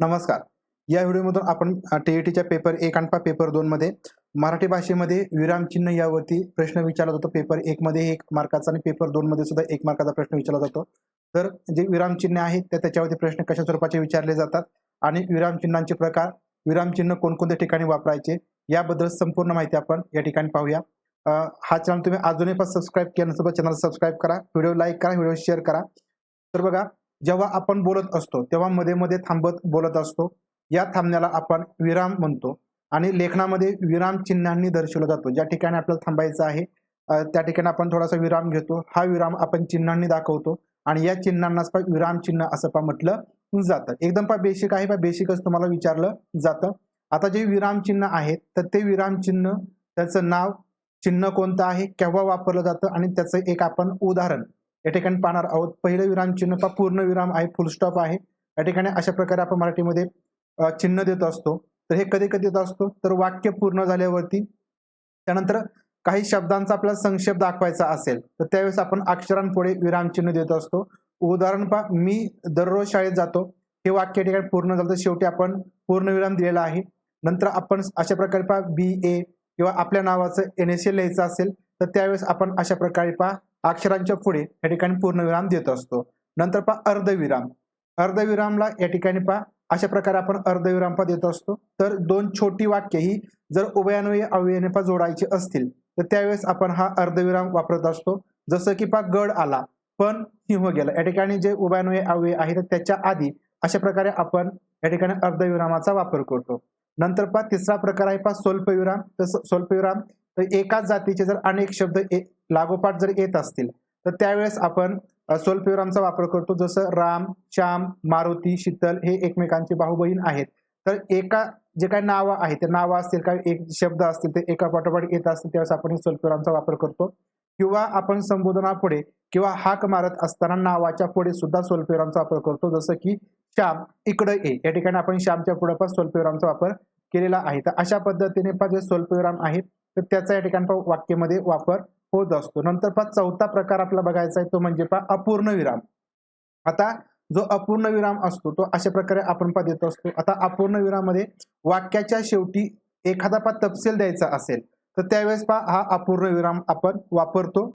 नमस्कार. या व्हिडिओमधून आपण टीईटीच्या पेपर एक आणि पेपर दोन मध्ये मराठी भाषेमध्ये विरामचिन्ह यावरती प्रश्न विचारला जातो. पेपर एक मध्ये एक मार्काचा आणि पेपर दोन मध्ये सुद्धा एक मार्काचा प्रश्न विचारला जातो. तर जे विरामचिन्ह आहेत त्या त्याच्यावरती प्रश्न कशा स्वरूपाचे विचारले जातात आणि विरामचिन्हांचे प्रकार विरामचिन्ह कोणकोणत्या ठिकाणी वापरायचे याबद्दल संपूर्ण माहिती आपण या ठिकाणी पाहूया. हा चॅनल तुम्ही अजूनही पण सबस्क्राईब केला चॅनल सबस्क्राईब करा व्हिडिओ लाईक करा व्हिडिओ शेअर करा. तर बघा जेव्हा आपण बोलत असतो तेव्हा मध्ये मध्ये थांबत बोलत असतो. या थांबण्याला आपण विराम म्हणतो. आणि लेखनामध्ये विराम चिन्हांनी दर्शवला जातो. ज्या ठिकाणी आपल्याला थांबायचं आहे त्या ठिकाणी आपण थोडासा विराम घेतो. हा विराम आपण चिन्हांनी दाखवतो. आणि या चिन्हांनाच पा विराम चिन्ह असं पा म्हटलं जातं. एकदम पा बेसिक आहे पा बेसिकच तुम्हाला विचारलं जातं. आता जे विराम चिन्ह आहेत तर ते विराम चिन्ह त्याचं नाव चिन्ह कोणतं आहे केव्हा वापरलं जातं? आणि त्याचं एक आपण उदाहरण या ठिकाणी पाहणार आहोत. पहिलं विराम चिन्ह पा पूर्ण विराम आहे फुल स्टॉप आहे. या ठिकाणी अशा प्रकारे आपण मराठीमध्ये चिन्ह देत असतो. तर हे कधी कधी देत असतो. तर वाक्य पूर्ण झाल्यावरती त्यानंतर काही शब्दांचा आपल्याला संक्षेप दाखवायचा असेल तर त्यावेळेस आपण अक्षरांपुढे विरामचिन्ह देत असतो. उदाहरण पहा मी दररोज शाळेत जातो. हे वाक्य या ठिकाणी पूर्ण झालं तर शेवटी आपण पूर्णविराम दिलेला आहे. नंतर आपण अशा प्रकारे पहा बी ए किंवा आपल्या नावाचं एन एस ए लिहायचं असेल तर त्यावेळेस आपण अशा प्रकारे पहा अक्षरांच्या पुढे या ठिकाणी पूर्णविराम देत असतो. नंतर पहा अर्धविराम. अर्धविरामला या ठिकाणी पहा अशा प्रकारे आपण अर्धविराम पा देत असतो. तर दोन छोटी वाक्य ही जर उभयान्वयी अव्ययाने पा जोडायची असतील तर त्यावेळेस आपण हा अर्धविराम वापरत असतो. जसं की पहा गड आला पण सिंह गेला. या ठिकाणी जे उभयान्वय अव्यय आहे तर त्याच्या आधी अशा प्रकारे आपण या ठिकाणी अर्धविरामाचा वापर करतो. नंतर पहा तिसरा प्रकार आहे पा स्वल्पविराम. तर स्वल्पविराम तर एकाच जातीचे जर अनेक शब्द ए- लागोपाठ जर येत असतील तर त्यावेळेस आपण स्वल्पविरामचा वापर करतो. जसं राम श्याम मारुती शीतल हे एकमेकांचे भाऊ-बहीण आहेत. तर एका जे काही नावं आहेत ते नावं असतील काही एक शब्द असतील ते एका पाठोपाठ येत असतील त्यावेळेस आपण स्वल्पविरामचा वापर करतो. किंवा आपण संबोधनापुढे किंवा हाक मारत असताना नावाच्या पुढे सुद्धा स्वल्पविरामचा वापर करतो. जसं की श्याम इकडे ये. या ठिकाणी आपण श्यामच्या पुढे पण स्वल्पविरामचा वापर केलेला आहे. तर अशा पद्धतीने पण जे स्वल्पविराम आहेत तर त्याचा या ठिकाणी वाक्यामध्ये वापर होत असतो. नंतर पहा चौथा प्रकार आपला बघायचा आहे तो म्हणजे पहा अपूर्ण विराम. आता जो अपूर्ण विराम असतो तो अशा प्रकारे आपण पहा देत असतो. आता अपूर्ण विरामध्ये वाक्याच्या शेवटी एखादा पहा तपशील द्यायचा असेल तर त्यावेळेस पहा हा अपूर्ण विराम आपण वापरतो.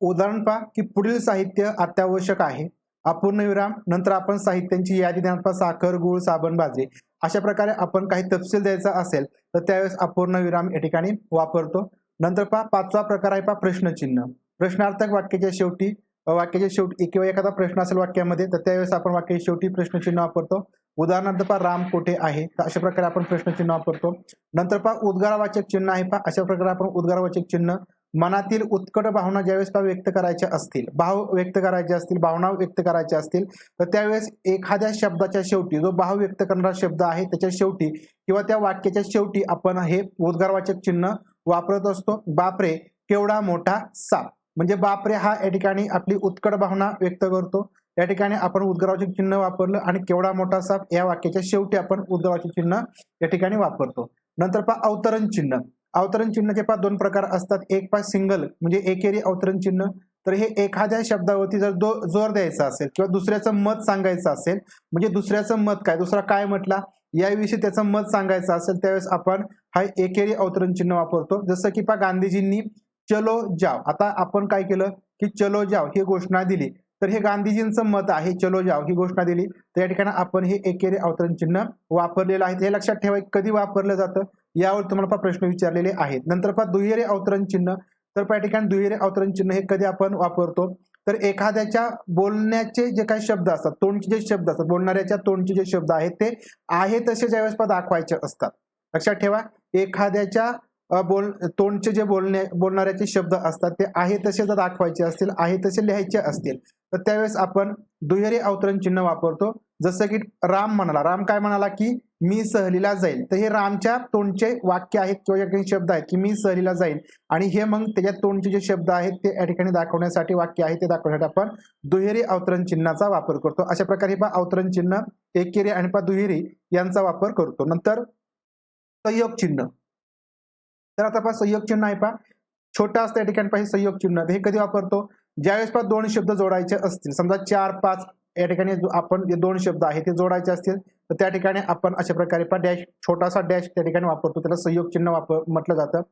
उदाहरण पहा की पुढील साहित्य अत्यावश्यक आहे. अपूर्ण विराम नंतर आपण साहित्यांची यादी देण्यात साखर गुळ साबण भाजी. अशा प्रकारे आपण काही तपशील द्यायचा असेल तर त्यावेळेस अपूर्ण विराम या ठिकाणी वापरतो. नंतर पहा पाचवा प्रकार आहे पहा प्रश्नचिन्ह. प्रश्नार्थक वाक्याच्या शेवटी वाक्याच्या शेवटी किंवा एखादा प्रश्न असेल वाक्यामध्ये तर त्यावेळेस आपण वाक्याच्या शेवटी प्रश्नचिन्ह वापरतो. उदाहरणार्थ पहा राम कुठे आहे? तर अशा प्रकारे आपण प्रश्नचिन्ह वापरतो. नंतर पहा उद्गारवाचक चिन्ह आहे पहा अशा प्रकारे आपण उद्गारवाचक चिन्ह मनातील उत्कट भावना ज्यावेळेस पहा व्यक्त करायच्या असतील भाव व्यक्त करायचे असतील भावना व्यक्त करायच्या असतील तर त्यावेळेस एखाद्या शब्दाच्या शेवटी जो भाव व्यक्त करणारा शब्द आहे त्याच्या शेवटी किंवा त्या वाक्याच्या शेवटी आपण हे उद्गारवाचक चिन्ह वापरत असतो बापरे केवढा मोठा साप. म्हणजे बापरे हा या ठिकाणी आपली उत्कट भावना व्यक्त करतो. या ठिकाणी आपण उद्गारवाचक चिन्ह वापरलं आणि केवढा मोठा साप या वाक्याच्या शेवटी आपण उद्गारवाचक चिन्ह या ठिकाणी वापरतो. नंतर पहा अवतरण चिन्ह. अवतरण चिन्हाचे पहा दोन प्रकार असतात. एक पहा सिंगल म्हणजे एकेरी अवतरण चिन्ह. तर हे एखाद्या शब्दावरती जर दो जोर द्यायचा असेल किंवा दुसऱ्याचं मत सांगायचं असेल म्हणजे दुसऱ्याचं मत काय? दुसरा काय म्हटला? याविषयी त्याचं मत सांगायचं असेल त्यावेळेस आपण हा एकेरी अवतरण चिन्ह वापरतो. जसं की पहा गांधीजींनी चलो जाव आता आपण काय केलं? की चलो जाव ही घोषणा दिली. तर हे गांधीजींचं मत आहे चलो जाव ही घोषणा दिली. तर या ठिकाणी आपण हे एकेरी अवतरण चिन्ह वापरलेलं आहे. हे लक्षात ठेवा कधी वापरलं जातं? यावर तुम्हाला पहा प्रश्न विचारलेले आहेत. नंतर पहा दुहेरी अवतरण चिन्ह. तर त्या ठिकाणी दुहेरी अवतरण चिन्ह हे कधी आपण वापरतो? तर एखाद्याच्या बोलण्याचे जे काही शब्द असतात तोंडचे जे शब्द असतात बोलणाऱ्याच्या तोंडचे जे शब्द आहेत ते आहे तसे ज्यावेळेस पहा दाखवायचे असतात. लक्षात ठेवा एखाद्याच्या बोल तोंडचे जे बोलणे बोलणाऱ्याचे शब्द असतात ते आहे तसे जर दाखवायचे असतील आहे तसे लिहायचे असतील तर त्यावेळेस आपण दुहेरी अवतरण चिन्ह वापरतो. जसं की राम म्हणाला राम काय म्हणाला की मी सहलीला जाईल तर हे रामच्या तोंडचे वाक्य आहेत किंवा या ठिकाणी शब्द आहेत की मी सहलीला जाईल आणि हे मग त्याच्या तोंडचे जे शब्द आहेत ते या ठिकाणी दाखवण्यासाठी वाक्य आहे ते दाखवण्यासाठी आपण दुहेरी अवतरण चिन्हाचा वापर करतो. अशा प्रकारे पा पहा अवतरण चिन्ह एकेरी आणि पहा दुहेरी यांचा वापर करतो. नंतर संयोग चिन्ह. तर आता पहा संयोग चिन्ह आहे पहा. छोटा असतं या ठिकाणी पाहिजे संयोग चिन्ह. हे कधी वापरतो? ज्यावेळेस पहा दोन शब्द जोडायचे असतील. समजा चार पाच या ठिकाणी आपण जे दोन शब्द आहेत ते जोडायचे असतील तर त्या ठिकाणी आपण अशा प्रकारे पहा डॅश छोटासा डॅश त्या ठिकाणी वापरतो. त्याला संयोग चिन्ह वापर म्हटलं जातं.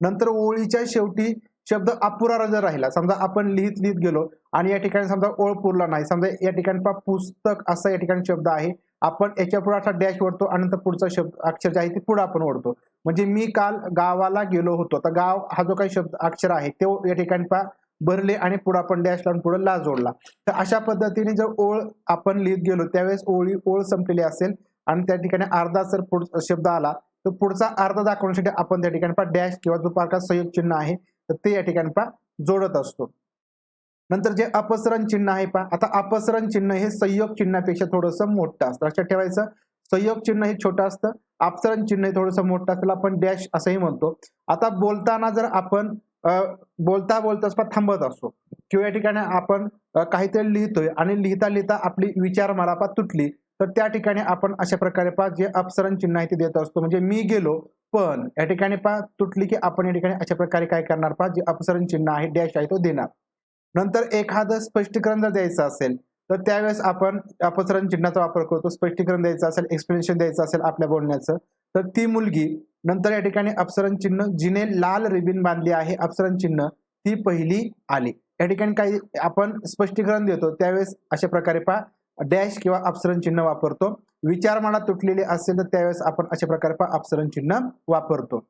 नंतर ओळीच्या शेवटी शब्द अपुरा जर राहिला. समजा आपण लिहित लिहित गेलो आणि या ठिकाणी समजा ओळ पुरला नाही. समजा या ठिकाणी पहा पुस्तक असा या ठिकाणी शब्द आहे. आपण याच्यापुढे असा डॅश ओढतो आणि नंतर पुढचा शब्द अक्षर जे आहे ते पुढे आपण ओढतो. म्हणजे मी काल गावाला गेलो होतो. तर गाव हा जो काही शब्द अक्षर आहे तो या ठिकाणी पा भरले आणि पुढे आपण डॅश लावून पुढे ला जोडला. तर अशा पद्धतीने जर ओळ आपण लिहित गेलो त्यावेळेस ओळी ओळ संपलेली असेल आणि त्या ठिकाणी अर्धा जर पुढ शब्द आला तर पुढचा अर्धा दाखवण्यासाठी आपण त्या ठिकाणी पा डॅश किंवा जो पारखा संयोग चिन्ह आहे तर ते या ठिकाणी पा जोडत असतो. नंतर जे अपसरण चिन्ह आहे पा आता अपसरण चिन्ह हे संयोग चिन्हापेक्षा थोडंसं मोठं असतं. लक्षात ठेवायचं. संयोग चिन्ह हे छोटं असतं. अपसरण चिन्ह हे थोडंसं मोठं असतं. आपण डॅश असंही म्हणतो. आता बोलताना जर आपण बोलता बोलता थांबत असतो. किंवा या ठिकाणी आपण काहीतरी लिहितोय आणि लिहिता लिहिता आपली विचार मला पा तुटली. तर त्या ठिकाणी आपण अशा प्रकारे पा जे अपसरण चिन्ह आहे ते देत असतो. म्हणजे मी गेलो पण या ठिकाणी पा तुटली की आपण या ठिकाणी अशा प्रकारे काय करणार पा जे अपसरण चिन्ह आहे डॅश आहे तो देणार. नंतर एखादं स्पष्टीकरण जर द्यायचं असेल तर त्यावेळेस आपण अपसरण चिन्हाचा वापर करतो. स्पष्टीकरण द्यायचं असेल एक्सप्लेनेशन द्यायचं असेल आपल्या बोलण्याचं तर ती मुलगी नंतर या ठिकाणी अपसरण चिन्ह जिने लाल रिबिन बांधली आहे अपसरण चिन्ह ती पहिली आली. या ठिकाणी काही आपण स्पष्टीकरण देतो त्यावेळेस अशा प्रकारे पहा डॅश किंवा अपसरण चिन्ह वापरतो. विचार मला तुटलेले असेल तर त्यावेळेस आपण अशा प्रकारे पहा अपसरण चिन्ह वापरतो.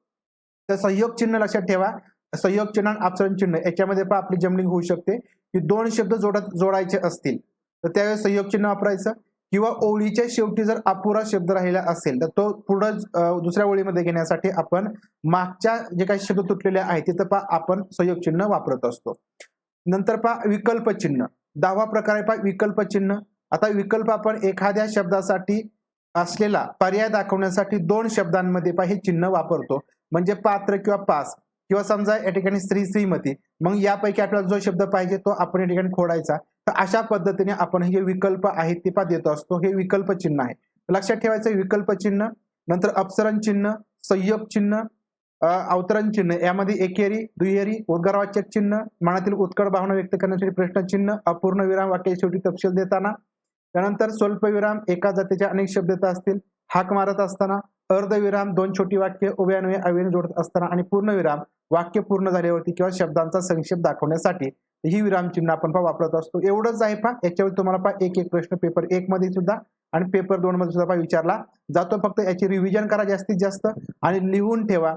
तर संयोग चिन्ह लक्षात ठेवा संयोग चिन्ह आणि अपसरण चिन्ह याच्यामध्ये पण आपली जमलिंग होऊ शकते. की दोन शब्द जोडत जोडायचे असतील तर त्यावेळेस संयोग चिन्ह वापरायचं. किंवा ओळीच्या शेवटी जर अपुरा शब्द राहिला असेल तर तो पुढं दुसऱ्या ओळीमध्ये घेण्यासाठी आपण मागच्या जे काही शब्द तुटलेले आहेत तिथं पा आपण संयोग चिन्ह वापरत असतो. नंतर पा विकल्प चिन्ह दहावा प्रकार आहे पा विकल्प चिन्ह आता विकल्प आपण एखाद्या शब्दासाठी असलेला पर्याय दाखवण्यासाठी दोन शब्दांमध्ये पा हे चिन्ह वापरतो. म्हणजे पात्र किंवा पास. किंवा समजा या ठिकाणी स्त्री श्रीमती मग यापैकी आपल्याला जो शब्द पाहिजे तो आपण या ठिकाणी खोडायचा. तर अशा पद्धतीने आपण हे विकल्प आहेत ते पा देतो असतो. हे विकल्प चिन्ह आहे. लक्षात ठेवायचं विकल्प चिन्ह नंतर अपसरण चिन्ह संयोग चिन्ह अवतरण चिन्ह. यामध्ये एकेरी दुहेरी उद्गारवाचक चिन्ह मनातील उत्कट भावना व्यक्त करण्यासाठी प्रश्नचिन्ह अपूर्ण विराम वाक्य शेवटी तपशील देताना. त्यानंतर स्वल्पविराम एका जातीच्या अनेक शब्दता असतील. हाक मारत असताना अर्धविराम दोन छोटी वाक्य उभ्यान्वये अव्यने जोडत असताना आणि पूर्णविराम वाक्य पूर्ण झाल्यावरती किंवा शब्दांचा संक्षेप दाखवण्यासाठी ही विराम चिन्ह आपण पा वापरत असतो. एवढंच आहे पा याच्यावर तुम्हाला पा एक एक प्रश्न पेपर एक मध्ये सुद्धा आणि पेपर दोन मध्ये सुद्धा पा विचारला जातो. फक्त याची रिव्हिजन करा जास्तीत जास्त आणि लिहून ठेवा.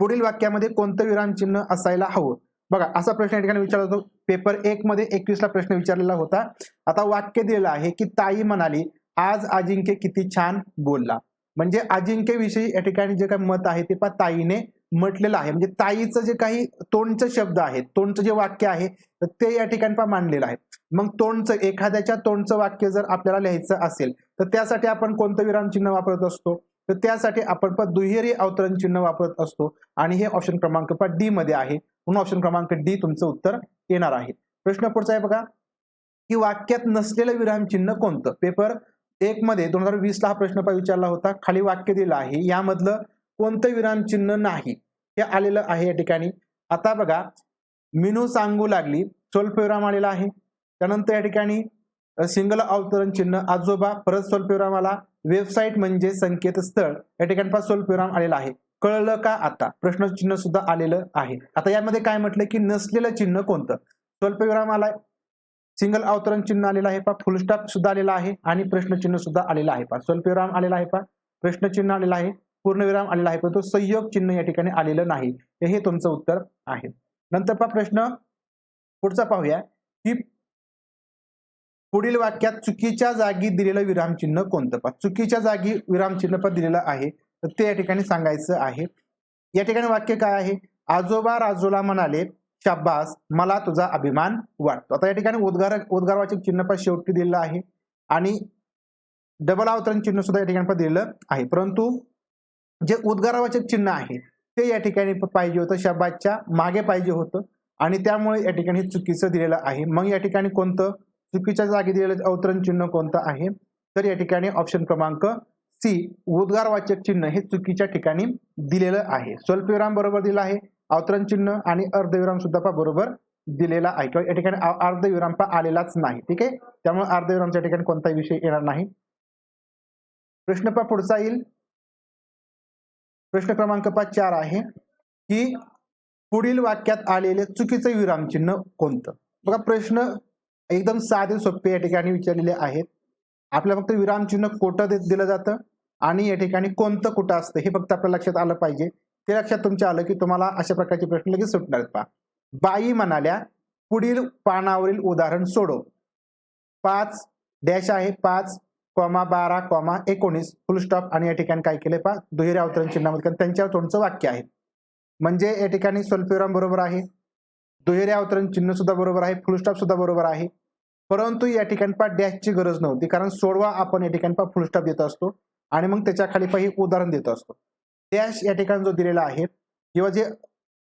पुढील वाक्यामध्ये कोणतं विराम चिन्ह असायला हवं? बघा असा प्रश्न या ठिकाणी विचारला होतो पेपर एक मध्ये एकवीस ला प्रश्न विचारलेला होता. आता वाक्य दिलेलं आहे की ताई म्हणाली आज अजिंक्य किती छान बोलला. म्हणजे अजिंक्य विषयी या ठिकाणी जे काही मत आहे ते पा ताईने म्हटलेलं आहे. म्हणजे ताईचं जे काही तोंडचं शब्द आहे तोंडचं जे वाक्य आहे तर ते या ठिकाणी पा मांडलेलं आहे. मग तोंडचं एखाद्याच्या तोंडचं वाक्य जर आपल्याला लिहायचं असेल तर त्यासाठी आपण कोणतं विराम चिन्ह वापरत असतो? तर त्यासाठी आपण पण दुहेरी अवतरण चिन्ह वापरत असतो. आणि हे ऑप्शन क्रमांक पण डी मध्ये आहे. म्हणून ऑप्शन क्रमांक डी तुमचं उत्तर येणार आहे. प्रश्न पुढचा आहे बघा. की वाक्यात नसलेलं विराम चिन्ह कोणतं? पेपर एक मध्ये दोन हजार वीसला हा प्रश्न विचारला होता. खाली वाक्य दिलं आहे. यामधलं कोणतं विराम चिन्ह नाही? हे आलेलं आहे या ठिकाणी. आता बघा मिनू सांगू लागली. स्वल्पविराम आलेला आहे. त्यानंतर या ठिकाणी सिंगल अवतरण चिन्ह आजोबा परत स्वल्पविराम आला. वेबसाईट म्हणजे संकेतस्थळ. या ठिकाणी पास स्वल्पविराम आलेला आहे. कळलं का आता? प्रश्नचिन्ह सुद्धा आलेलं आहे. आता यामध्ये काय म्हटलं की नसलेलं चिन्ह कोणतं? स्वल्पविराम आलाय. सिंगल अवतरण चिन्ह आलेलं आहे पा फुलस्टॉप सुद्धा आलेला आहे आणि प्रश्नचिन्ह सुद्धा आलेलं आहे पा स्वल्पविराम आलेला आहे पा प्रश्नचिन्ह आलेलं आहे. पूर्णविराम आलेला आहे परंतु संयोग चिन्ह या ठिकाणी आलेलं नाही. हे तुमचं उत्तर आहे. नंतर पा प्रश्न. पुढचा पाहूया. की पुढील वाक्यात चुकीच्या जागी दिलेलं विरामचिन्ह कोणतं? पा चुकीच्या जागी विरामचिन्ह पण दिलेलं आहे. तर ते या ठिकाणी सांगायचं आहे. या ठिकाणी वाक्य काय आहे? आजोबा राजूला म्हणाले शाब्बास मला तुझा अभिमान वाटतो. आता या ठिकाणी उद्गार उद्गारवाचक चिन्ह पण शेवटी दिलेलं आहे. आणि डबल अवतरण चिन्ह सुद्धा या ठिकाणी पण दिलेलं आहे. परंतु जे उद्गारवाचक चिन्ह आहे ते या ठिकाणी पाहिजे होतं. शब्दाच्या मागे पाहिजे होतं. आणि त्यामुळे या ठिकाणी हे चुकीचं दिलेलं आहे. मग या ठिकाणी कोणतं? चुकीच्या जागी दिलेलं अवतरण चिन्ह कोणतं आहे? तर या ठिकाणी ऑप्शन क्रमांक सी उद्गारवाचक चिन्ह हे चुकीच्या ठिकाणी दिलेलं आहे. स्वल्पविराम बरोबर दिलं आहे. अवतरण चिन्ह आणि अर्धविराम सुद्धा पा बरोबर दिलेला आहे. किंवा या ठिकाणी अर्धविराम पा आलेलाच नाही. ठीक आहे? त्यामुळे अर्धविरामच्या ठिकाणी कोणताही विषय येणार नाही. प्रश्न पा पुढचा येईल. प्रश्न क्रमांक पा चार आहे की पुढील वाक्यात आलेले चुकीचं विरामचिन्ह कोणतं? बघा प्रश्न एकदम साधे सोपे या ठिकाणी विचारलेले आहेत. आपल्याला फक्त विरामचिन्ह कोठं दिलं जातं? आणि या ठिकाणी कोणतं कुठं असतं? हे फक्त आपल्या लक्षात आलं पाहिजे. ते लक्षात तुमच्या आलं की तुम्हाला अशा प्रकारचे प्रश्न लगेच सुटणार आहेत पहा. बाई म्हणाल्या पुढील पानावरील उदाहरण सोडव पाच डॅश आहे पाच कॉमा बारा कॉमा एकोणीस. फुल स्टॉप आणि या ठिकाणी काय केले पहा? दुहेरी अवतरण चिन्हामध्ये कारण त्यांच्यावर तोंडचं वाक्य आहे. म्हणजे या ठिकाणी स्वल्पविराम बरोबर आहे. दुहेरी अवतरण चिन्ह सुद्धा बरोबर आहे. फुल स्टॉप सुद्धा बरोबर आहे. परंतु या ठिकाणी पहा डॅशची गरज नव्हती. कारण सोडवा आपण या ठिकाणी पहा फुल स्टॉप देत असतो. आणि मग त्याच्याखाली पहा हे उदाहरण देत असतो. डॅश या ठिकाणी जो दिलेला आहे किंवा जे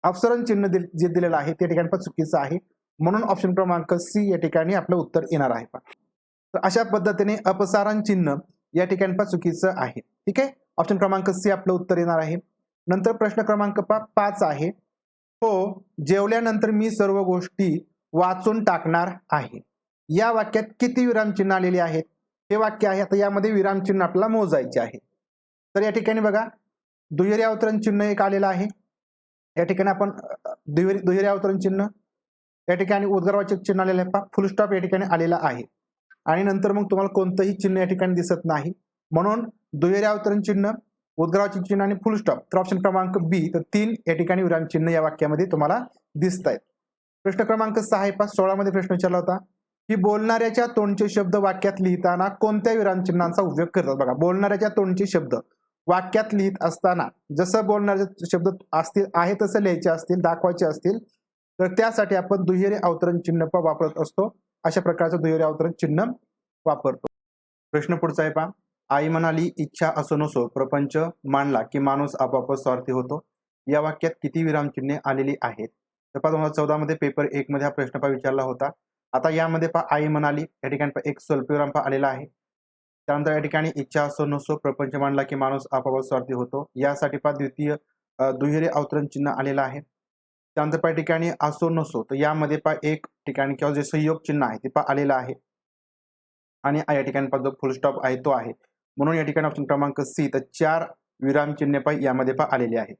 अवसरण चिन्ह जे दिलेलं आहे त्या ठिकाणी पण चुकीचं आहे. म्हणून ऑप्शन क्रमांक सी या ठिकाणी आपलं उत्तर येणार आहे. तर अशा पद्धतीने अपसारण चिन्ह या ठिकाणी पण चुकीचं आहे. ठीक आहे? ऑप्शन क्रमांक सी आपलं उत्तर येणार आहे. नंतर प्रश्न क्रमांक पा पाच आहे. हो जेवल्यानंतर मी सर्व गोष्टी वाचून टाकणार आहे. या वाक्यात किती विरामचिन्ह आलेली आहेत? हे वाक्य आहे. आता यामध्ये विरामचिन्ह आपल्याला मोजायचे आहे. तर या ठिकाणी बघा दुहेरी अवतरण चिन्ह एक आलेलं आहे. या ठिकाणी आपण दुहेरी दुहेरी अवतरण चिन्ह या ठिकाणी उद्गारवाचक चिन्ह आलेलं आहे. पहा फुल स्टॉप या ठिकाणी आलेला आहे. आणि नंतर मग तुम्हाला कोणतंही चिन्ह या ठिकाणी दिसत नाही. म्हणून दुहेरी अवतरण चिन्ह उद्गारवाचक चिन्ह आणि फुल स्टॉप तर ऑप्शन क्रमांक बी तर तीन या ठिकाणी विराम चिन्ह या वाक्यामध्ये तुम्हाला दिसत आहेत प्रश्न क्रमांक सहा आहे. पाच सोळा मध्ये प्रश्न विचारला होता की बोलणाऱ्याच्या तोंडचे शब्द वाक्यात लिहिताना कोणत्या विरामचिन्हांचा उपयोग करतात? बघा बोलणाऱ्याच्या तोंडचे शब्द. वाक्यात लिहित असताना जसं बोलणारे शब्द असतील आहे तसं लिहायचे असतील दाखवायचे असतील तर त्यासाठी आपण दुहेरी अवतरण चिन्ह वापरत असतो. अशा प्रकारचं दुहेरी अवतरण चिन्ह वापरतो. प्रश्न पुढचा आहे पहा. आई म्हणाली इच्छा असो नसो प्रपंच मांडला की माणूस आपोआप स्वार्थी होतो. या वाक्यात किती विरामचिन्हे आलेली आहेत? तर पहा दोन हजार चौदा मध्ये पेपर एक मध्ये हा प्रश्न पहा विचारला होता. आता यामध्ये पहा आई म्हणाली या ठिकाणी पहा एक स्वल्पविराम पहा आलेला आहे. त्यानंतर या ठिकाणी इच्छा असो नसो प्रपंच मांडला की माणूस आपोआप स्वार्थी होतो. यासाठी पहा द्वितीय दुहेरी अवतरण चिन्ह आलेलं आहे. त्यानंतर पहा या ठिकाणी असो नसो तर यामध्ये पहा एक ठिकाणी किंवा जे संयोग चिन्ह आहे ते पहा आलेलं आहे. आणि या ठिकाणी पहा जो फुल स्टॉप आहे तो आहे. म्हणून या ठिकाणी ऑप्शन क्रमांक सी तर चार विराम चिन्हे पहा यामध्ये पहा आलेले आहे.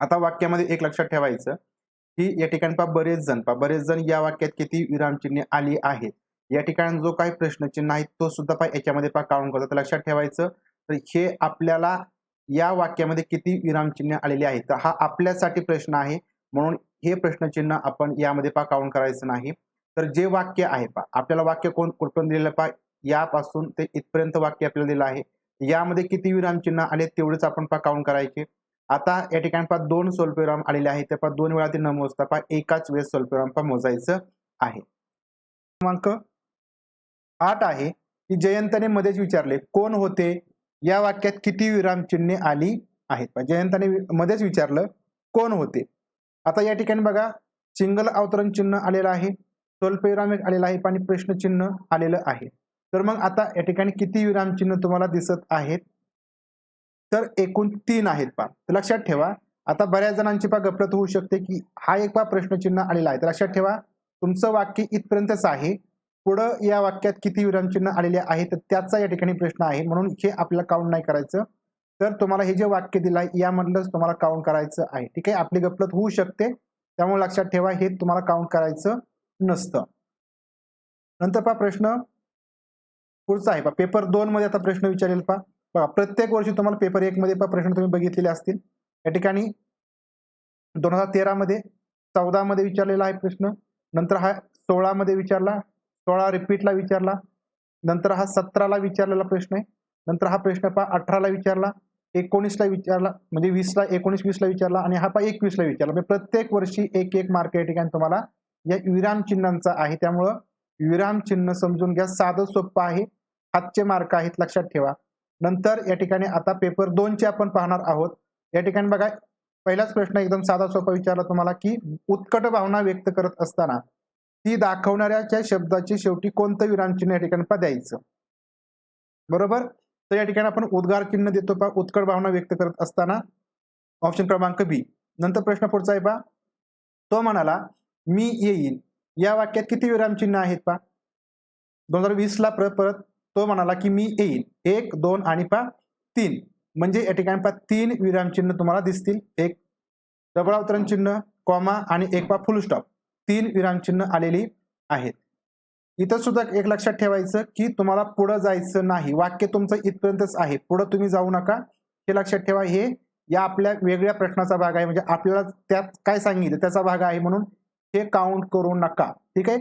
आता वाक्यामध्ये एक लक्षात ठेवायचं की या ठिकाणी पहा बरेच जण पहा बरेच जण या वाक्यात किती विरामचिन्हे आली आहेत. या ठिकाणी जो काही प्रश्नचिन्ह आहे तो सुद्धा पहा याच्यामध्ये पहा काउंट करतो तर लक्षात ठेवायचं. तर हे आपल्याला या वाक्यामध्ये किती विरामचिन्ह आलेली आहेत? तर हा आपल्यासाठी प्रश्न आहे. म्हणून हे प्रश्नचिन्ह आपण यामध्ये पहा काउंट करायचं नाही. तर जे वाक्य आहे पा आपल्याला वाक्य कोण कुठपर्यंत दिलेलं पहा यापासून ते इथपर्यंत वाक्य आपल्याला दिलं आहे. यामध्ये किती विरामचिन्ह आले तेवढेच आपण पहा काउंट करायचे. आता या ठिकाणी पहा दोन स्वल्पविराम आलेले आहेत. त्या पहा दोन वेळा ते न मोजता पहा एकाच वेळेस स्वल्पविराम पहा मोजायचं आहे. क्रमांक आठ आहे की जयंताने मध्येच विचारले कोण होते? या वाक्यात किती विरामचिन्हे आली आहेत. पहा, जयंताने मध्येच विचारलं कोण होते? आता या ठिकाणी बघा सिंगल अवतरण चिन्ह आलेलं आहे स्वल्पविराम एक आलेलं आहे आणि प्रश्नचिन्ह आलेलं आहे. तर मग आता या ठिकाणी किती विरामचिन्ह तुम्हाला दिसत आहेत? तर एकूण तीन आहेत पा तर लक्षात ठेवा आता बऱ्याच जणांची पा गफलत होऊ शकते की हा एक पा प्रश्नचिन्ह आलेला आहे. तर लक्षात ठेवा तुमचं वाक्य इथपर्यंतच आहे. पुढं या वाक्यात किती विरामचिन्ह आलेले आहे तर त्याचा या ठिकाणी प्रश्न आहे. म्हणून हे आपल्याला काउंट नाही करायचं. तर तुम्हाला हे जे वाक्य दिलं आहे यामधलंच तुम्हाला काउंट करायचं आहे. ठीक आहे? आपली गफलत होऊ शकते. त्यामुळे लक्षात ठेवा हे तुम्हाला काउंट करायचं नसतं. नंतर पहा प्रश्न. पुढचा आहे पहा. पेपर दोन मध्ये आता प्रश्न विचारेल पहा. बघा प्रत्येक वर्षी तुम्हाला पेपर एक मध्ये पहा प्रश्न तुम्ही बघितलेले असतील. या ठिकाणी दोन हजार तेरा मध्ये विचारलेला आहे प्रश्न. नंतर हा सोळामध्ये विचारला. सोळा रिपीटला विचारला. नंतर हा सतराला विचारलेला प्रश्न आहे. नंतर हा प्रश्न पहा अठराला विचारला एकोणीसला विचारला म्हणजे वीसला एकोणीस वीसला विचारला आणि हा पहा एकवीसला विचारला. म्हणजे प्रत्येक वर्षी एक एक मार्क या ठिकाणी तुम्हाला या विराम चिन्हांचा आहे. त्यामुळं विराम चिन्ह समजून घ्या. साधं सोपं आहे. हातचे मार्क आहेत लक्षात ठेवा. नंतर या ठिकाणी आता पेपर दोनचे आपण पाहणार आहोत. या ठिकाणी बघा पहिलाच प्रश्न एकदम साधा सोपा विचारला तुम्हाला की उत्कट भावना व्यक्त करत असताना ती दाखवणाऱ्याच्या शब्दाची शेवटी कोणतं विरामचिन्ह या ठिकाणी पा द्यायचं बरोबर? तर या ठिकाणी आपण उद्गार चिन्ह देतो पा उत्कट भावना व्यक्त करत असताना ऑप्शन क्रमांक बी नंतर प्रश्न पुढचा आहे पा तो म्हणाला मी येईन. या वाक्यात किती विरामचिन्ह आहेत पा दोन हजार वीसला परत परत तो म्हणाला की मी येईन. एक दोन आणि पा तीन. म्हणजे या ठिकाणी पा तीन विरामचिन्ह तुम्हाला दिसतील. एक डबल चिन्ह कॉमा आणि एक पा फुल स्टॉप तीन विरामचिन्ह आलेली आहेत. इथं सुद्धा एक लक्षात ठेवायचं की तुम्हाला पुढं जायचं नाही. वाक्य तुमचं इथपर्यंतच आहे. पुढं तुम्ही जाऊ नका. हे लक्षात ठेवा हे या आपल्या वेगळ्या प्रश्नाचा भाग आहे. म्हणजे आपल्याला त्यात काय सांगितलं त्याचा भाग आहे म्हणून हे काउंट करू नका. ठीक आहे?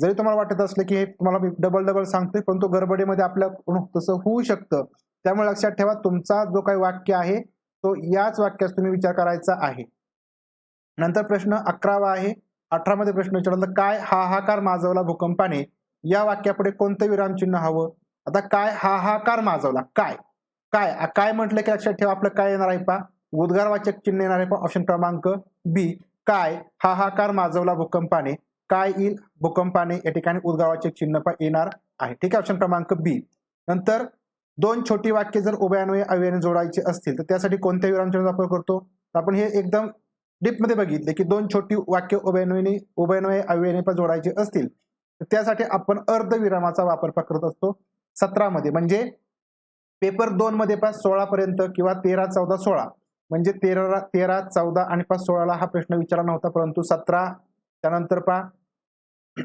जरी तुम्हाला वाटत असलं की हे तुम्हाला मी डबल डबल सांगतोय पण तो गडबडीमध्ये आपल्या तसं होऊ शकतं. त्यामुळे लक्षात ठेवा तुमचा जो काही वाक्य आहे तो याच वाक्यास तुम्ही विचार करायचा आहे. नंतर प्रश्न अकरावा आहे. अठरा मध्ये प्रश्न विचारला काय हाहाकार माजवला भूकंपाने? या वाक्यापुढे कोणतं विरामचिन्ह हवं? आता काय हाहाकार माजवला? काय? काय? काय म्हटलं की लक्षात ठेवा आपलं काय येणार आहे पा उद्गारवाचक चिन्ह येणार आहे पा ऑप्शन क्रमांक बी काय हाहाकार माजवला भूकंपाने? काय येईल भूकंपाने? या ठिकाणी उद्गारवाचक चिन्ह पा येणार आहे. ठीक आहे ऑप्शन क्रमांक बी नंतर दोन छोटी वाक्य जर उभयान्वये अव्ययाने जोडायचे असतील तर त्यासाठी कोणत्या विरामचिन्हाचा वापर करतो तर आपण हे एकदम डीपमध्ये बघितले की दोन छोटी वाक्य उभयन्वयने उभयनय अव्ययने पण जोडायचे असतील. तर त्यासाठी आपण अर्धविरामाचा वापर करत असतो. सतरामध्ये म्हणजे पेपर दोन मध्ये पास सोळा पर्यंत किंवा तेरा चौदा सोळा. म्हणजे तेरा तेरा चौदा आणि पाच सोळाला हा प्रश्न विचारला नव्हता परंतु सतरा त्यानंतर पा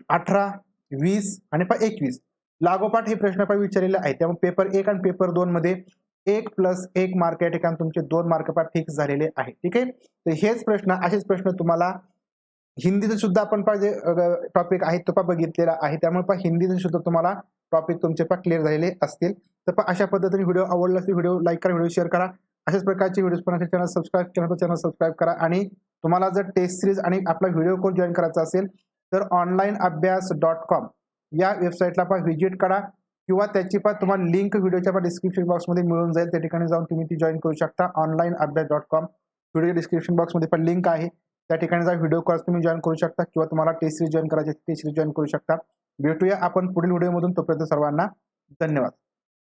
अठरा वीस आणि पा एकवीस. लागोपाठ हे प्रश्न पण विचारलेले आहेत. त्यामुळे पेपर एक आणि पेपर दोन मध्ये एक प्लस एक मार्क या ठिकाणी तुमचे दोन मार्क पार फिक्स झालेले आहे. ठीक आहे? तर हेच प्रश्न असेच प्रश्न तुम्हाला हिंदीचं सुद्धा आपण पा जे टॉपिक आहे तो पा बघितलेला आहे. त्यामुळे पा हिंदीचं सुद्धा तुम्हाला टॉपिक तुमचे पा क्लिअर झालेले असतील. तर पा अशा पद्धतीने व्हिडिओ आवडला असेल व्हिडिओ लाईक करा व्हिडिओ शेअर करा. अशाच प्रकारचे व्हिडिओ पण channel subscribe channel channel subscribe करा. आणि तुम्हाला जर टेस्ट सिरीज आणि आपला व्हिडिओ कोर्स जॉईन करायचा असेल तर ऑनलाईन अभ्यास डॉट कॉम या वेबसाईटला पा व्हिजिट करा. किंवा त्याची पण तुम्हाला लिंक व्हिडिओच्या पण डिस्क्रिप्शन बॉक्समध्ये मिळून जाईल. त्या ठिकाणी जाऊन तुम्ही ती जॉईन करू शकता. ऑनलाईन अभ्यास डॉट कॉम व्हिडिओ डिस्क्रिप्शन बॉक्समध्ये पण लिंक आहे. त्या ठिकाणी जाऊन व्हिडिओ कॉल तुम्ही जॉईन करू शकता किंवा तुम्हाला टेस्ट सिरीज जॉईन करायची टेस्ट सिरीज जॉईन करू शकता. भेटूया आपण पुढील व्हिडिओमधून तोपर्यंत सर्वांना धन्यवाद.